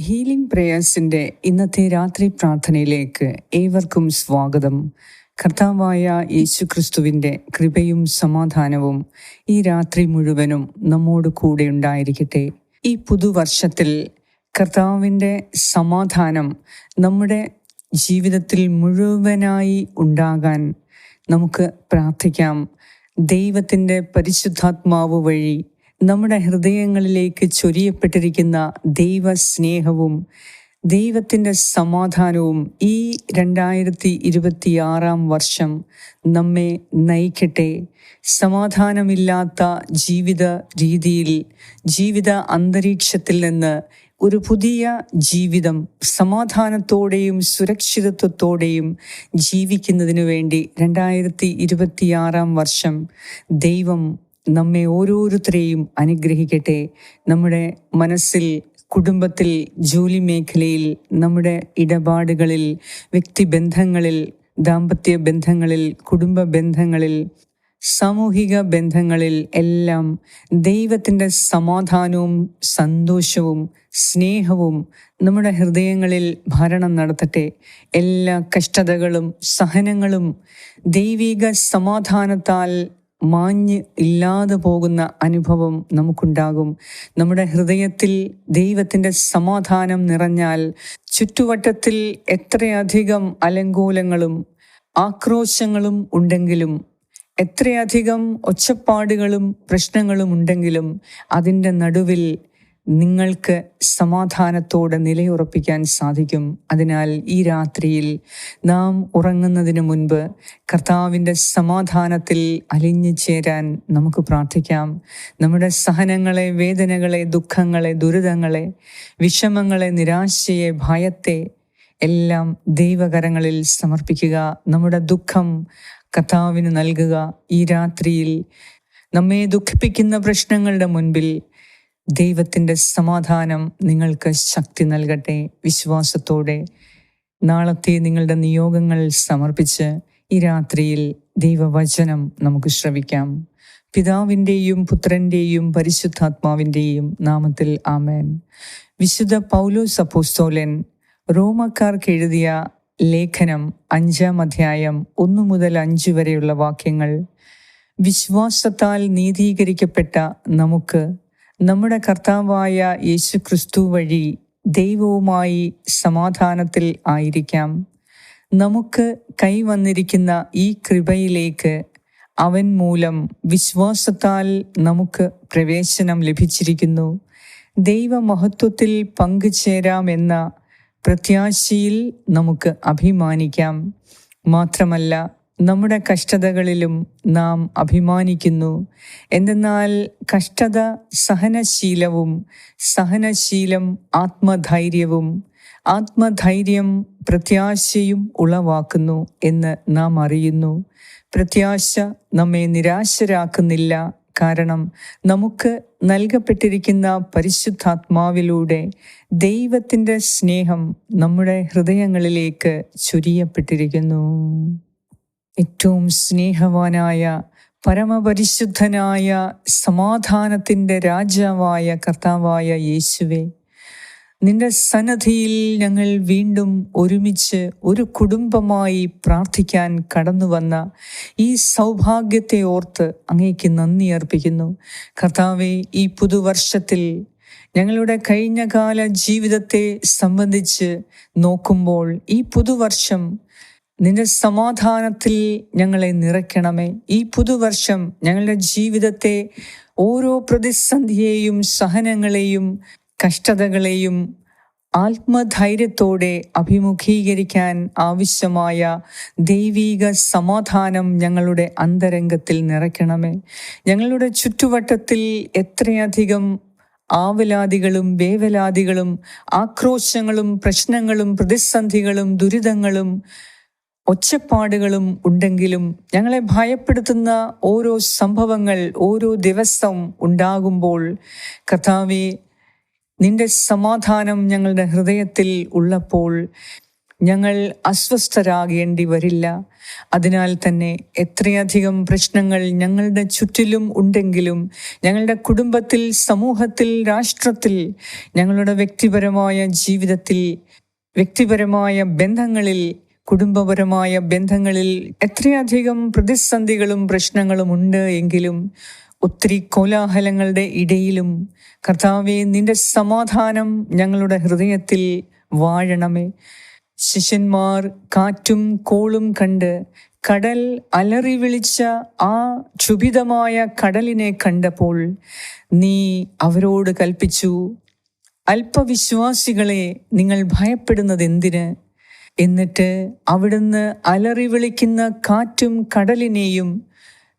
Healing പ്രേയേഴ്സിന്റെ ഇന്നത്തെ രാത്രി പ്രാർത്ഥനയിലേക്ക് ഏവർക്കും സ്വാഗതം. കർത്താവായ യേശു ക്രിസ്തുവിന്റെ കൃപയും സമാധാനവും ഈ രാത്രി മുഴുവനും നമ്മോട് കൂടെ ഉണ്ടായിരിക്കട്ടെ. ഈ പുതുവർഷത്തിൽ കർത്താവിന്റെ സമാധാനം നമ്മുടെ ജീവിതത്തിൽ മുഴുവനായി ഉണ്ടാകാൻ നമുക്ക് പ്രാർത്ഥിക്കാം. ദൈവത്തിന്റെ പരിശുദ്ധാത്മാവ് വഴി നമ്മുടെ ഹൃദയങ്ങളിലേക്ക് ചൊരിയപ്പെട്ടിരിക്കുന്ന ദൈവസ്നേഹവും ദൈവത്തിന്റെ സമാധാനവും ഈ രണ്ടായിരത്തി ഇരുപത്തിയാറാം വർഷം നമ്മെ നയിക്കട്ടെ. സമാധാനമില്ലാത്ത ജീവിത രീതിയിൽ ജീവിത അന്തരീക്ഷത്തിൽ നിന്ന് ഒരു പുതിയ ജീവിതം സമാധാനത്തോടെയും സുരക്ഷിതത്വത്തോടെയും ജീവിക്കുന്നതിനു വേണ്ടി രണ്ടായിരത്തി ഇരുപത്തിയാറാം വർഷം ദൈവം നമ്മെ ഓരോരുത്തരെയും അനുഗ്രഹിക്കട്ടെ. നമ്മുടെ മനസ്സിൽ കുടുംബത്തിൽ ജോലി മേഖലയിൽ നമ്മുടെ ഇടപാടുകളിൽ വ്യക്തിബന്ധങ്ങളിൽ ദാമ്പത്യ ബന്ധങ്ങളിൽ കുടുംബ ബന്ധങ്ങളിൽ സാമൂഹിക ബന്ധങ്ങളിൽ എല്ലാം ദൈവത്തിന്റെ സമാധാനവും സന്തോഷവും സ്നേഹവും നമ്മുടെ ഹൃദയങ്ങളിൽ ഭരണം നടത്തട്ടെ. എല്ലാ കഷ്ടതകളും സഹനങ്ങളും ദൈവിക സമാധാനത്താൽ മാഞ്ഞ് ഇല്ലാതെ പോകുന്ന അനുഭവം നമുക്കുണ്ടാകും. നമ്മുടെ ഹൃദയത്തിൽ ദൈവത്തിന്റെ സമാധാനം നിറഞ്ഞാൽ ചുറ്റുവട്ടത്തിൽ എത്രയധികം അലങ്കോലങ്ങളും ആക്രോശങ്ങളും ഉണ്ടെങ്കിലും എത്രയധികം ഒച്ചപ്പാടുകളും പ്രശ്നങ്ങളും ഉണ്ടെങ്കിലും അതിന്റെ നടുവിൽ നിങ്ങൾക്ക് സമാധാനത്തോടെ നിലയുറപ്പിക്കാൻ സാധിക്കും. അതിനാൽ ഈ രാത്രിയിൽ നാം ഉറങ്ങുന്നതിന് മുൻപ് കർത്താവിന്റെ സമാധാനത്തിൽ അലിഞ്ഞു ചേരാൻ നമുക്ക് പ്രാർത്ഥിക്കാം. നമ്മുടെ സഹനങ്ങളെ വേദനകളെ ദുഃഖങ്ങളെ ദുരിതങ്ങളെ വിഷമങ്ങളെ നിരാശയെ ഭയത്തെ എല്ലാം ദൈവകരങ്ങളിൽ സമർപ്പിക്കുക. നമ്മുടെ ദുഃഖം കർത്താവിന് നൽകുക. ഈ രാത്രിയിൽ നമ്മെ ദുഃഖിപ്പിക്കുന്ന പ്രശ്നങ്ങളുടെ മുൻപിൽ ദൈവത്തിന്റെ സമാധാനം നിങ്ങൾക്ക് ശക്തി നൽകട്ടെ. വിശ്വാസത്തോടെ നാളത്തെ നിങ്ങളുടെ നിയോഗങ്ങൾ സമർപ്പിച്ച് ഈ രാത്രിയിൽ ദൈവവചനം നമുക്ക് ശ്രവിക്കാം. പിതാവിന്റെയും പുത്രന്റെയും പരിശുദ്ധാത്മാവിന്റെയും നാമത്തിൽ ആമേൻ. വിശുദ്ധ പൗലോ സപ്പോസ്തോലൻ റോമക്കാർക്ക് എഴുതിയ ലേഖനം അഞ്ചാം അധ്യായം ഒന്നു മുതൽ അഞ്ച് വരെയുള്ള വാക്യങ്ങൾ വിശ്വാസത്താൽ നീതീകരിക്കപ്പെട്ട നമുക്ക് നമ്മുടെ കർത്താവായ യേശു ക്രിസ്തു വഴി ദൈവവുമായി സമാധാനത്തിൽ ആയിരിക്കാം. നമുക്ക് കൈവന്നിരിക്കുന്ന ഈ കൃപയിലേക്ക് അവൻ മൂലം വിശ്വാസത്താൽ നമുക്ക് പ്രവേശനം ലഭിച്ചിരിക്കുന്നു. ദൈവമഹത്വത്തിൽ പങ്കുചേരാമെന്ന പ്രത്യാശയിൽ നമുക്ക് അഭിമാനിക്കാം. മാത്രമല്ല നമ്മുടെ കഷ്ടതകളിലും നാം അഭിമാനിക്കുന്നു. എന്തെന്നാൽ കഷ്ടത സഹനശീലവും സഹനശീലം ആത്മധൈര്യവും ആത്മധൈര്യം പ്രത്യാശയും ഉളവാക്കുന്നു എന്ന് നാം അറിയുന്നു. പ്രത്യാശ നമ്മെ നിരാശരാക്കുന്നില്ല. കാരണം നമുക്ക് നൽകപ്പെട്ടിരിക്കുന്ന പരിശുദ്ധാത്മാവിലൂടെ ദൈവത്തിന്റെ സ്നേഹം നമ്മുടെ ഹൃദയങ്ങളിലേക്ക് ചൊരിയപ്പെട്ടിരിക്കുന്നു. ഏറ്റവും സ്നേഹവാനായ പരമപരിശുദ്ധനായ സമാധാനത്തിന്റെ രാജാവായ കർത്താവായ യേശുവെ നിന്റെ സന്നദ്ധിയിൽ ഞങ്ങൾ വീണ്ടും ഒരുമിച്ച് ഒരു കുടുംബമായി പ്രാർത്ഥിക്കാൻ കടന്നു വന്ന ഈ സൗഭാഗ്യത്തെ ഓർത്ത് അങ്ങേക്ക് നന്ദി അർപ്പിക്കുന്നു. കർത്താവെ ഈ പുതുവർഷത്തിൽ ഞങ്ങളുടെ കഴിഞ്ഞകാല ജീവിതത്തെ സംബന്ധിച്ച് നോക്കുമ്പോൾ ഈ പുതുവർഷം നിന്റെ സമാധാനത്തിൽ ഞങ്ങളെ നിറയ്ക്കണമേ. ഈ പുതുവർഷം ഞങ്ങളുടെ ജീവിതത്തെ ഓരോ പ്രതിസന്ധിയെയും സഹനങ്ങളെയും കഷ്ടതകളെയും ആത്മധൈര്യത്തോടെ അഭിമുഖീകരിക്കാൻ ആവശ്യമായ ദൈവീക സമാധാനം ഞങ്ങളുടെ അന്തരംഗത്തിൽ നിറയ്ക്കണമേ. ഞങ്ങളുടെ ചുറ്റുവട്ടത്തിൽ എത്രയധികം ആവലാദികളും വേവലാദികളും ആക്രോശങ്ങളും പ്രശ്നങ്ങളും പ്രതിസന്ധികളും ദുരിതങ്ങളും ഒച്ചപ്പാടുകളും ഉണ്ടെങ്കിലും ഞങ്ങളെ ഭയപ്പെടുത്തുന്ന ഓരോ സംഭവങ്ങൾ ഓരോ ദിവസം ഉണ്ടാകുമ്പോൾ കഥാവെ നിന്റെ സമാധാനം ഞങ്ങളുടെ ഹൃദയത്തിൽ ഉള്ളപ്പോൾ ഞങ്ങൾ അസ്വസ്ഥരാകേണ്ടി വരില്ല. അതിനാൽ തന്നെ എത്രയധികം പ്രശ്നങ്ങൾ ഞങ്ങളുടെ ചുറ്റിലും ഉണ്ടെങ്കിലും ഞങ്ങളുടെ കുടുംബത്തിൽ സമൂഹത്തിൽ രാഷ്ട്രത്തിൽ ഞങ്ങളുടെ വ്യക്തിപരമായ ജീവിതത്തിൽ വ്യക്തിപരമായ ബന്ധങ്ങളിൽ കുടുംബപരമായ ബന്ധങ്ങളിൽ എത്രയധികം പ്രതിസന്ധികളും പ്രശ്നങ്ങളും ഉണ്ട് എങ്കിലും ഒത്തിരി കോലാഹലങ്ങളുടെ ഇടയിലും കർത്താവെ നിന്റെ സമാധാനം ഞങ്ങളുടെ ഹൃദയത്തിൽ വാഴണമേ. ശിഷ്യന്മാർ കാറ്റും കോളും കണ്ട് കടൽ അലറി വിളിച്ച ആ ക്ഷുഭിതമായ കടലിനെ കണ്ടപ്പോൾ നീ അവരോട് കൽപ്പിച്ചു അല്പവിശ്വാസികളെ നിങ്ങൾ ഭയപ്പെടുന്നത് എന്തിന് എന്നിട്ട് അവിടുന്ന് അലറി വിളിക്കുന്ന കാറ്റും കടലിനെയും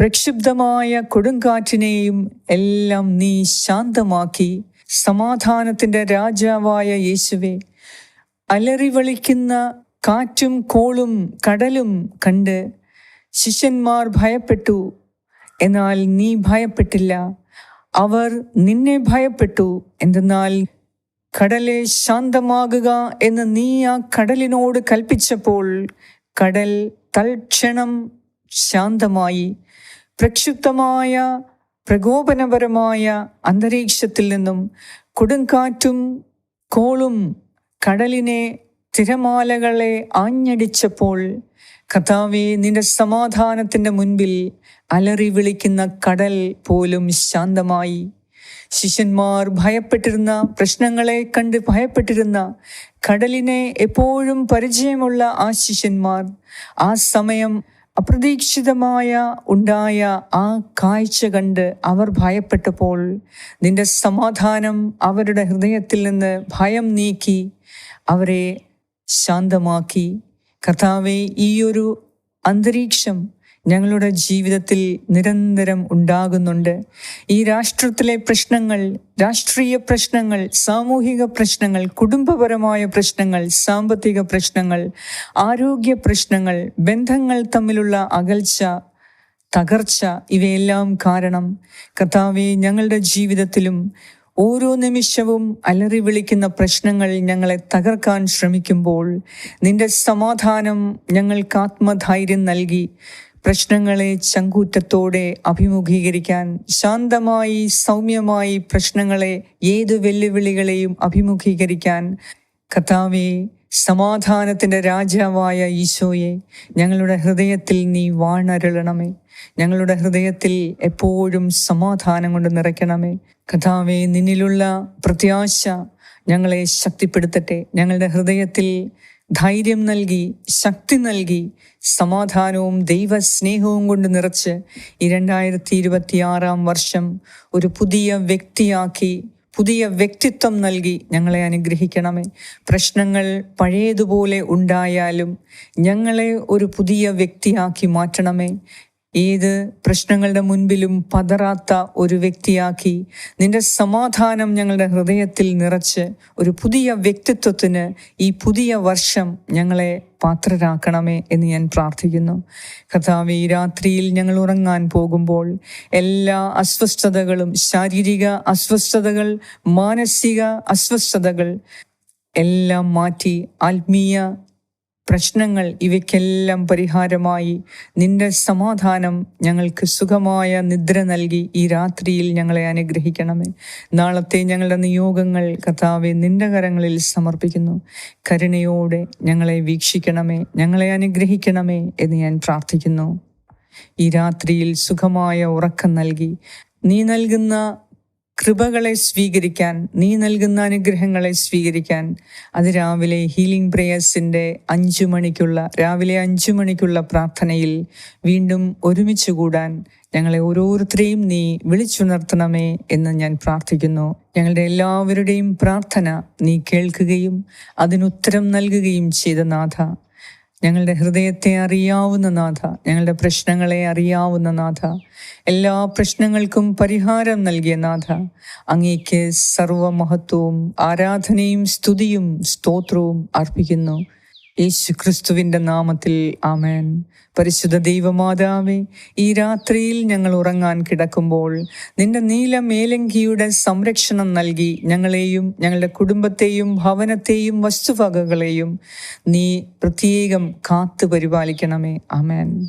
പ്രക്ഷുബ്ധമായ കൊടുങ്കാറ്റിനെയും എല്ലാം നീ ശാന്തമാക്കി. സമാധാനത്തിന്റെ രാജാവായ യേശുവെ അലറി വിളിക്കുന്ന കാറ്റും കോളും കടലും കണ്ട് ശിഷ്യന്മാർ ഭയപ്പെട്ടു. എന്നാൽ നീ ഭയപ്പെട്ടില്ല. അവർ നിന്നെ ഭയപ്പെട്ടു. എന്തെന്നാൽ കടലെ ശാന്തമാകുക എന്ന് നീ ആ കടലിനോട് കൽപ്പിച്ചപ്പോൾ കടൽ തൽക്ഷണം ശാന്തമായി. പ്രക്ഷുബ്ധമായ പ്രകോപനപരമായ അന്തരീക്ഷത്തിൽ നിന്നും കൊടുങ്കാറ്റും കോളും കടലിനെ തിരമാലകളെ ആഞ്ഞടിച്ചപ്പോൾ കഥാവെ നിന്റെ സമാധാനത്തിന്റെ മുൻപിൽ അലറി വിളിക്കുന്ന കടൽ പോലും ശാന്തമായി. ശിഷ്യന്മാർ ഭയപ്പെട്ടിരുന്ന പ്രശ്നങ്ങളെ കണ്ട് ഭയപ്പെട്ടിരുന്ന കടലിനെ എപ്പോഴും പരിചയമുള്ള ആ ശിഷ്യന്മാർ ആ സമയം അപ്രതീക്ഷിതമായ ഉണ്ടായ ആ കാഴ്ച കണ്ട് അവർ ഭയപ്പെട്ടപ്പോൾ നിന്റെ സമാധാനം അവരുടെ ഹൃദയത്തിൽ നിന്ന് ഭയം നീക്കി അവരെ ശാന്തമാക്കി. കർത്താവെ ഈയൊരു അന്തരീക്ഷം ഞങ്ങളുടെ ജീവിതത്തിൽ നിരന്തരം ഉണ്ടാകുന്നുണ്ട്. ഈ രാഷ്ട്രത്തിലെ പ്രശ്നങ്ങൾ രാഷ്ട്രീയ പ്രശ്നങ്ങൾ സാമൂഹിക പ്രശ്നങ്ങൾ കുടുംബപരമായ പ്രശ്നങ്ങൾ സാമ്പത്തിക പ്രശ്നങ്ങൾ ആരോഗ്യ പ്രശ്നങ്ങൾ ബന്ധങ്ങൾ തമ്മിലുള്ള അകൽച്ച തകർച്ച ഇവയെല്ലാം കാരണം കർത്താവെ ഞങ്ങളുടെ ജീവിതത്തിലും ഓരോ നിമിഷവും അലറി വിളിക്കുന്ന പ്രശ്നങ്ങൾ ഞങ്ങളെ തകർക്കാൻ ശ്രമിക്കുമ്പോൾ നിന്റെ സമാധാനം ഞങ്ങൾക്ക് ആത്മധൈര്യം നൽകി. പ്രശ്നങ്ങളെ ചങ്കൂറ്റത്തോടെ അഭിമുഖീകരിക്കാൻ ശാന്തമായി സൗമ്യമായി പ്രശ്നങ്ങളെ ഏത് വെല്ലുവിളികളെയും അഭിമുഖീകരിക്കാൻ കഥാവെ സമാധാനത്തിന്റെ രാജാവായ ഈശോയെ ഞങ്ങളുടെ ഹൃദയത്തിൽ നീ വാണരുളണമേ. ഞങ്ങളുടെ ഹൃദയത്തിൽ എപ്പോഴും സമാധാനം കൊണ്ട് നിറയ്ക്കണമേ. കഥാവെ നിന്നിലുള്ള പ്രത്യാശ ഞങ്ങളെ ശക്തിപ്പെടുത്തട്ടെ. ഞങ്ങളുടെ ഹൃദയത്തിൽ ധൈര്യം നൽകി ശക്തി നൽകി സമാധാനവും ദൈവസ്നേഹവും കൊണ്ട് നിറച്ച് ഈ രണ്ടായിരത്തി ഇരുപത്തി ആറാം വർഷം ഒരു പുതിയ വ്യക്തിയാക്കി പുതിയ വ്യക്തിത്വം നൽകി ഞങ്ങളെ അനുഗ്രഹിക്കണമേ. പ്രശ്നങ്ങൾ പഴയതുപോലെ ഉണ്ടായാലും ഞങ്ങളെ ഒരു പുതിയ വ്യക്തിയാക്കി മാറ്റണമേ. ഏത് പ്രശ്നങ്ങളുടെ മുൻപിലും പതറാത്ത ഒരു വ്യക്തിയാക്കി നിന്റെ സമാധാനം ഞങ്ങളുടെ ഹൃദയത്തിൽ നിറച്ച് ഒരു പുതിയ വ്യക്തിത്വത്തിന് ഈ പുതിയ വർഷം ഞങ്ങളെ പാത്രരാക്കണമേ എന്ന് ഞാൻ പ്രാർത്ഥിക്കുന്നു. കഥാവ് ഈ രാത്രിയിൽ ഞങ്ങൾ ഉറങ്ങാൻ പോകുമ്പോൾ എല്ലാ അസ്വസ്ഥതകളും ശാരീരിക അസ്വസ്ഥതകൾ മാനസിക അസ്വസ്ഥതകൾ എല്ലാം മാറ്റി ആത്മീയ പ്രശ്നങ്ങൾ ഇവയ്ക്കെല്ലാം പരിഹാരമായി. നിന്റെ സമാധാനം ഞങ്ങൾക്ക് സുഖമായ നിദ്ര നൽകി ഈ രാത്രിയിൽ ഞങ്ങളെ അനുഗ്രഹിക്കണമേ. നാളത്തെ ഞങ്ങളുടെ നിയോഗങ്ങൾ കർത്താവെ നിന്റെ കരങ്ങളിൽ സമർപ്പിക്കുന്നു. കരുണയോടെ ഞങ്ങളെ വീക്ഷിക്കണമേ ഞങ്ങളെ അനുഗ്രഹിക്കണമേ എന്ന് ഞാൻ പ്രാർത്ഥിക്കുന്നു. ഈ രാത്രിയിൽ സുഖമായ ഉറക്കം നൽകി. നീ നൽകുന്ന കൃപകളെ സ്വീകരിക്കാൻ നീ നൽകുന്ന അനുഗ്രഹങ്ങളെ സ്വീകരിക്കാൻ അത് രാവിലെ ഹീലിംഗ് പ്രേയേഴ്സിന്റെ അഞ്ചു മണിക്കുള്ള രാവിലെ അഞ്ചു മണിക്കുള്ള പ്രാർത്ഥനയിൽ വീണ്ടും ഒരുമിച്ച് കൂടാൻ ഞങ്ങളെ ഓരോരുത്തരെയും നീ വിളിച്ചുണർത്തണമേ എന്ന് ഞാൻ പ്രാർത്ഥിക്കുന്നു. ഞങ്ങളുടെ എല്ലാവരുടെയും പ്രാർത്ഥന നീ കേൾക്കുകയും അതിനുത്തരം നൽകുകയും ചെയ്ത നാഥ. ഞങ്ങളുടെ ഹൃദയത്തെ അറിയാവുന്ന നാഥ ഞങ്ങളുടെ പ്രശ്നങ്ങളെ അറിയാവുന്ന നാഥ എല്ലാ പ്രശ്നങ്ങൾക്കും പരിഹാരം നൽകിയ നാഥ. അങ്ങേക്ക് സർവമഹത്വവും ആരാധനയും സ്തുതിയും സ്തോത്രവും അർപ്പിക്കുന്നു. യേശു ക്രിസ്തുവിന്റെ നാമത്തിൽ ആമേൻ. പരിശുദ്ധ ദൈവമാതാവേ ഈ രാത്രിയിൽ ഞങ്ങൾ ഉറങ്ങാൻ കിടക്കുമ്പോൾ നിന്റെ നീല മേലങ്കിയുടെ സംരക്ഷണം നൽകി ഞങ്ങളെയും ഞങ്ങളുടെ കുടുംബത്തെയും ഭവനത്തെയും വസ്തുവകകളെയും നീ പ്രത്യേകം കാത്തു പരിപാലിക്കണമേ. ആമേൻ.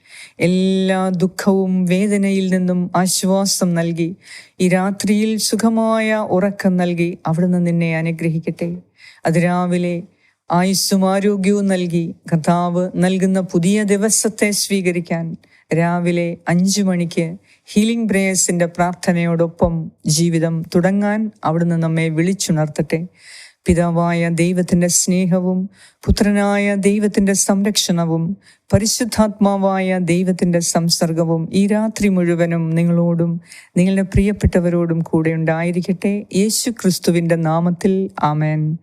എല്ലാ ദുഃഖവും വേദനയിൽ നിന്നും ആശ്വാസം നൽകി. ഈ രാത്രിയിൽ സുഖമായ ഉറക്കം നൽകി അവിടുന്ന് നിന്നെ അനുഗ്രഹിക്കട്ടെ. അതിരാവിലെ ആയുസ്സും ആരോഗ്യവും നൽകി. കർത്താവ് നൽകുന്ന പുതിയ ദിവസത്തെ സ്വീകരിക്കാൻ രാവിലെ അഞ്ചു മണിക്ക് ഹീലിംഗ് പ്രേയേഴ്സിന്റെ പ്രാർത്ഥനയോടൊപ്പം ജീവിതം തുടങ്ങാൻ അവിടുന്ന് നമ്മെ വിളിച്ചുണർത്തട്ടെ. പിതാവായ ദൈവത്തിന്റെ സ്നേഹവും പുത്രനായ ദൈവത്തിന്റെ സംരക്ഷണവും പരിശുദ്ധാത്മാവായ ദൈവത്തിന്റെ സംസർഗവും ഈ രാത്രി മുഴുവനും നിങ്ങളോടും നിങ്ങളുടെ പ്രിയപ്പെട്ടവരോടും കൂടെ ഉണ്ടായിരിക്കട്ടെ. യേശു ക്രിസ്തുവിന്റെ നാമത്തിൽ ആമേൻ.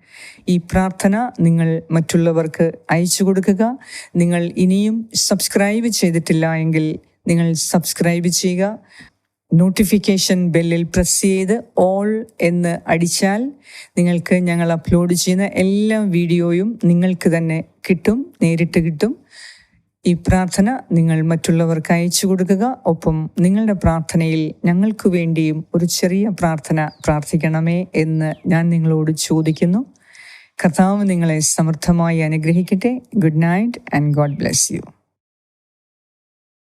ഈ പ്രാർത്ഥന നിങ്ങൾ മറ്റുള്ളവർക്ക് അയച്ചു കൊടുക്കുക. നിങ്ങൾ ഇനിയും സബ്സ്ക്രൈബ് ചെയ്തിട്ടില്ല എങ്കിൽ നിങ്ങൾ സബ്സ്ക്രൈബ് ചെയ്യുക. നോട്ടിഫിക്കേഷൻ ബെല്ലിൽ പ്രസ് ചെയ്ത് ഓൾ എന്ന് അടിച്ചാൽ നിങ്ങൾക്ക് ഞങ്ങൾ അപ്ലോഡ് ചെയ്യുന്ന എല്ലാ വീഡിയോയും നിങ്ങൾക്ക് തന്നെ കിട്ടും നേരിട്ട് കിട്ടും. ഈ പ്രാർത്ഥന നിങ്ങൾ മറ്റുള്ളവർക്ക് അയച്ചു കൊടുക്കുക. ഒപ്പം നിങ്ങളുടെ പ്രാർത്ഥനയിൽ ഞങ്ങൾക്ക് വേണ്ടിയും ഒരു ചെറിയ പ്രാർത്ഥന പ്രാർത്ഥിക്കണമേ എന്ന് ഞാൻ നിങ്ങളോട് ചോദിക്കുന്നു. കർത്താവ് നിങ്ങളെ സമൃദ്ധമായി അനുഗ്രഹിക്കട്ടെ. Good night and God bless you.